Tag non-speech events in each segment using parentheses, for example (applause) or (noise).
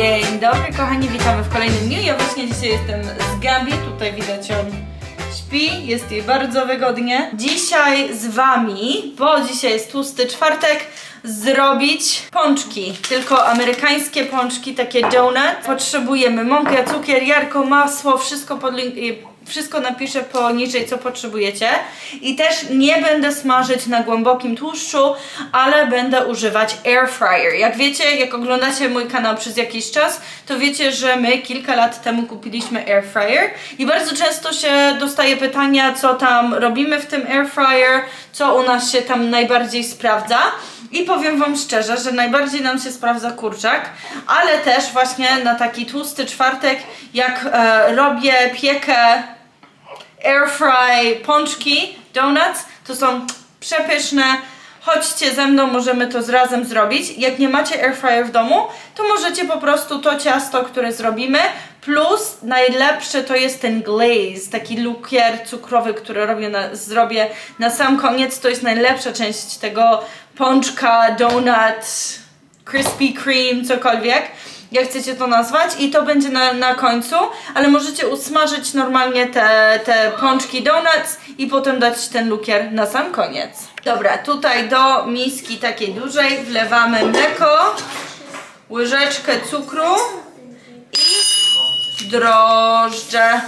Dzień dobry kochani, witamy w kolejnym dniu. Ja właśnie dzisiaj jestem z Gabi, tutaj widać ją śpi, jest jej bardzo wygodnie. Dzisiaj z wami, bo dzisiaj jest tłusty czwartek, zrobić pączki. Tylko amerykańskie pączki, takie donut. Potrzebujemy mąkę, cukier, jarko, masło, wszystko podlink... Wszystko napiszę poniżej, co potrzebujecie. I też nie będę smażyć na głębokim tłuszczu, ale będę używać air fryer. Jak wiecie, jak oglądacie mój kanał przez jakiś czas, to wiecie, że my kilka lat temu kupiliśmy air fryer i bardzo często się dostaje pytania, co tam robimy w tym air fryer, co u nas się tam najbardziej sprawdza. I powiem Wam szczerze, że najbardziej nam się sprawdza kurczak, ale też właśnie na taki tłusty czwartek, jak e, robię piekę air fry pączki, donuts, to są przepyszne. Chodźcie ze mną, możemy to razem zrobić. Jak nie macie air fryer w domu, to możecie po prostu to ciasto, które zrobimy, plus najlepsze to jest ten glaze, taki lukier cukrowy, który robię na, zrobię na sam koniec. To jest najlepsza część tego pączka, donut, crispy cream, cokolwiek jak chcecie to nazwać i to będzie na, na końcu, ale możecie usmażyć normalnie te, te pączki donuts i potem dać ten lukier na sam koniec. Dobra, tutaj do miski takiej dużej wlewamy mleko, łyżeczkę cukru i drożdże.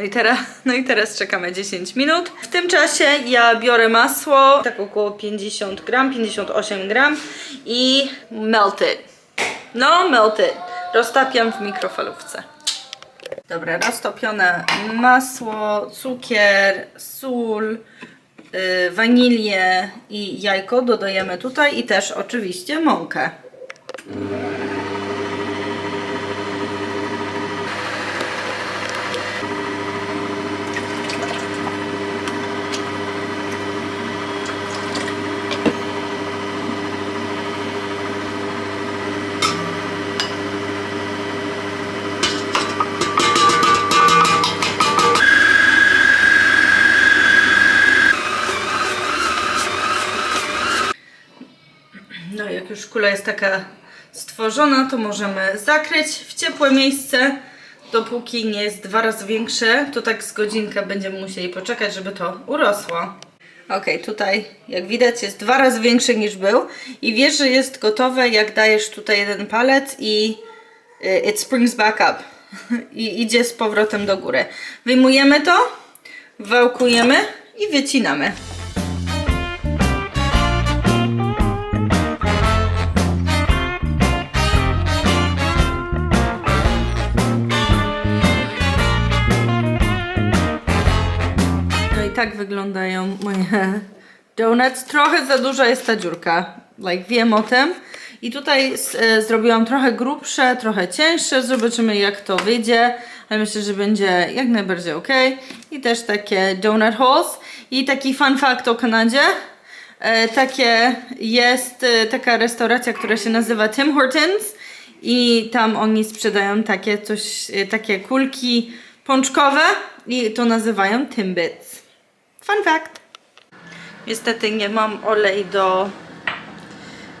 No i, teraz, (laughs) no i teraz czekamy 10 minut. W tym czasie ja biorę masło, tak około 50 gram, 58 gram i melt it. No, melt it. Roztapiam w mikrofalówce. Dobra, roztopione masło, cukier, sól, yy, wanilię i jajko dodajemy tutaj i też oczywiście mąkę. Kula jest taka stworzona, to możemy zakryć w ciepłe miejsce, dopóki nie jest dwa razy większe, to tak z godzinkę będziemy musieli poczekać, żeby to urosło. Ok, tutaj jak widać jest dwa razy większy niż był i wiesz, że jest gotowe jak dajesz tutaj jeden palec i y, it springs back up (laughs) i idzie z powrotem do góry. Wyjmujemy to, wałkujemy i wycinamy. Tak wyglądają moje donuts. Trochę za duża jest ta dziurka. Like, wiem o tym. I tutaj e, zrobiłam trochę grubsze, trochę cieńsze. Zobaczymy jak to wyjdzie. Ale myślę, że będzie jak najbardziej ok. I też takie donut holes. I taki fun fact o Kanadzie. E, takie jest e, taka restauracja, która się nazywa Tim Hortons. I tam oni sprzedają takie coś, e, takie kulki pączkowe i to nazywają Timbits. Fun fact. Niestety nie mam olej do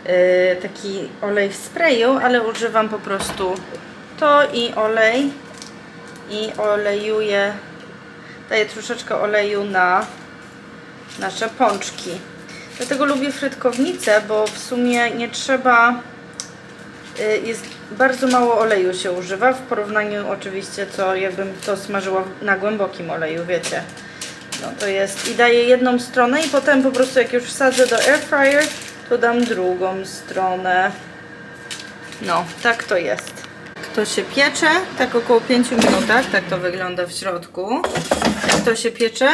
yy, taki olej w sprayu, ale używam po prostu to i olej i olejuję daję troszeczkę oleju na nasze pączki. Dlatego lubię frytkownicę, bo w sumie nie trzeba Y, jest bardzo mało oleju się używa w porównaniu oczywiście co jakbym to smażyła na głębokim oleju, wiecie. No to jest i daję jedną stronę i potem po prostu jak już wsadzę do air fryer, to dam drugą stronę. No, tak to jest. To się piecze, tak około 5 minutach, tak to wygląda w środku. Jak to się piecze,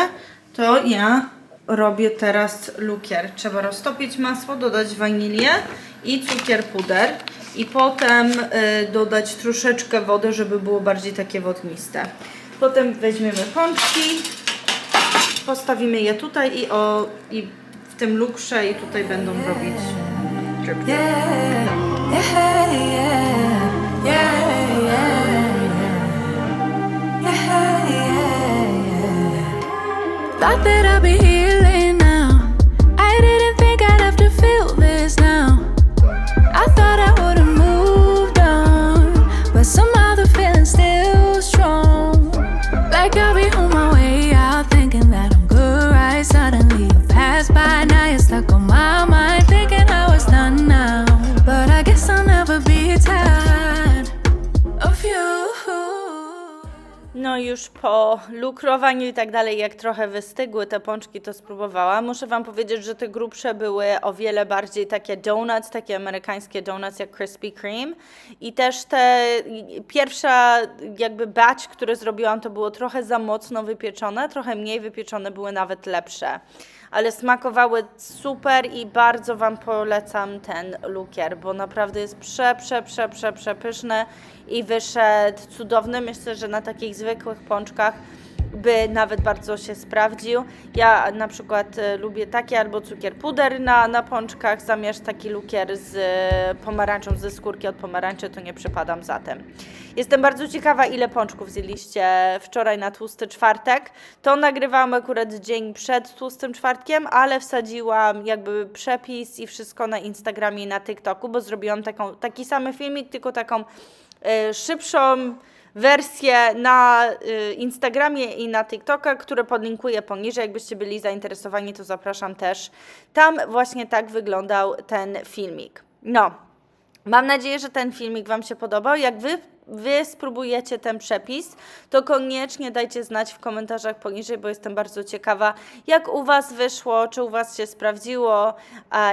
to ja robię teraz lukier. Trzeba roztopić masło, dodać wanilię i cukier puder i potem y, dodać troszeczkę wody, żeby było bardziej takie wodniste. Potem weźmiemy pączki, postawimy je tutaj i, o, i w tym lukrze i tutaj będą robić drip drip. Thought that I'd be healing już po lukrowaniu i tak dalej, jak trochę wystygły te pączki, to spróbowałam. Muszę Wam powiedzieć, że te grubsze były o wiele bardziej takie donuts, takie amerykańskie donuts jak Krispy Kreme. I też te pierwsza jakby batch, które zrobiłam, to było trochę za mocno wypieczone, trochę mniej wypieczone były nawet lepsze. Ale smakowały super i bardzo Wam polecam ten lukier, bo naprawdę jest prze, prze, prze, prze, przepyszny i wyszedł cudowny. Myślę, że na takich zwykłych pączkach by nawet bardzo się sprawdził. Ja na przykład e, lubię takie albo cukier puder na, na pączkach, zamiast taki lukier z e, pomarańczą, ze skórki od pomarańczy, to nie przypadam za tym. Jestem bardzo ciekawa, ile pączków zjedliście wczoraj na tłusty czwartek. To nagrywałam akurat dzień przed tłustym czwartkiem, ale wsadziłam jakby przepis i wszystko na Instagramie i na TikToku, bo zrobiłam taką, taki sam filmik, tylko taką e, szybszą wersję na y, Instagramie i na TikToka, które podlinkuję poniżej. Jakbyście byli zainteresowani, to zapraszam też. Tam właśnie tak wyglądał ten filmik. No, mam nadzieję, że ten filmik Wam się podobał. Jak Wy, wy spróbujecie ten przepis, to koniecznie dajcie znać w komentarzach poniżej, bo jestem bardzo ciekawa, jak u Was wyszło, czy u Was się sprawdziło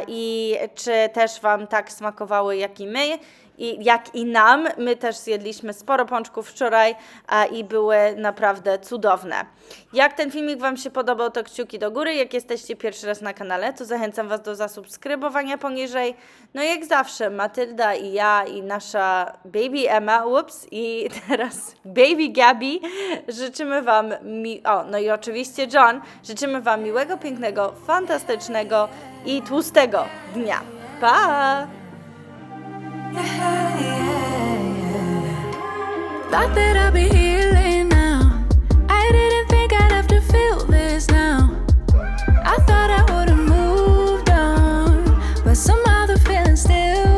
i czy też Wam tak smakowały, jak i my i jak i nam. My też zjedliśmy sporo pączków wczoraj a, i były naprawdę cudowne. Jak ten filmik Wam się podobał, to kciuki do góry. Jak jesteście pierwszy raz na kanale, to zachęcam Was do zasubskrybowania poniżej. No jak zawsze, Matylda i ja i nasza baby Emma, ups, i (laughs) teraz baby Gabi, życzymy Wam, mi- o, no i oczywiście John, życzymy Wam miłego, pięknego, fantastycznego i tłustego dnia. Pa! Thought that I'd be healing now. I didn't think I'd have to feel this now. I thought I would have moved on, but somehow the feeling's still